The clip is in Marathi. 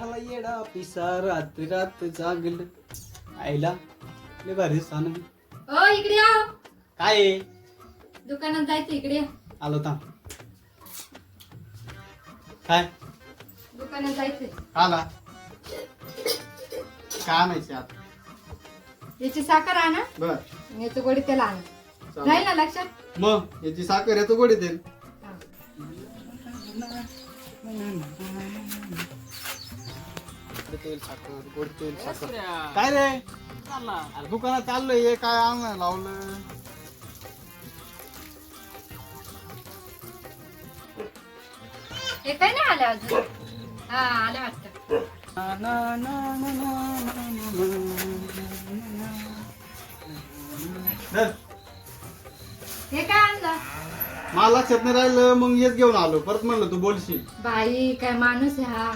झाला येडा पिसा रात रात जागल. आईला लय भारी ना. ओ इकडे या. काय आहे? दुकानात जायचं इकडे. या. आलो थांब. काय? दुकानात जायचंय आला. काय आणायचे आता? याची साखर आणा. बर. आणि याचं गोडी त्याला आणा. राहील ना लक्षात? मग याची साखर येतो गोडी हा. तेल साखर गोड तेल साखर काय रे अरे दुकानात चाललोय हे काय आणायला लावलं हे काय नाही आलं अजून हा आलं वाटतं ना, ना, ना, ना, ना, ना, ना, ना. हे काय आणलं मला लक्षात नाही राहिलं मग हेच घेऊन आलो परत म्हणलं तू बोलशील बाई काय माणूस आहे हा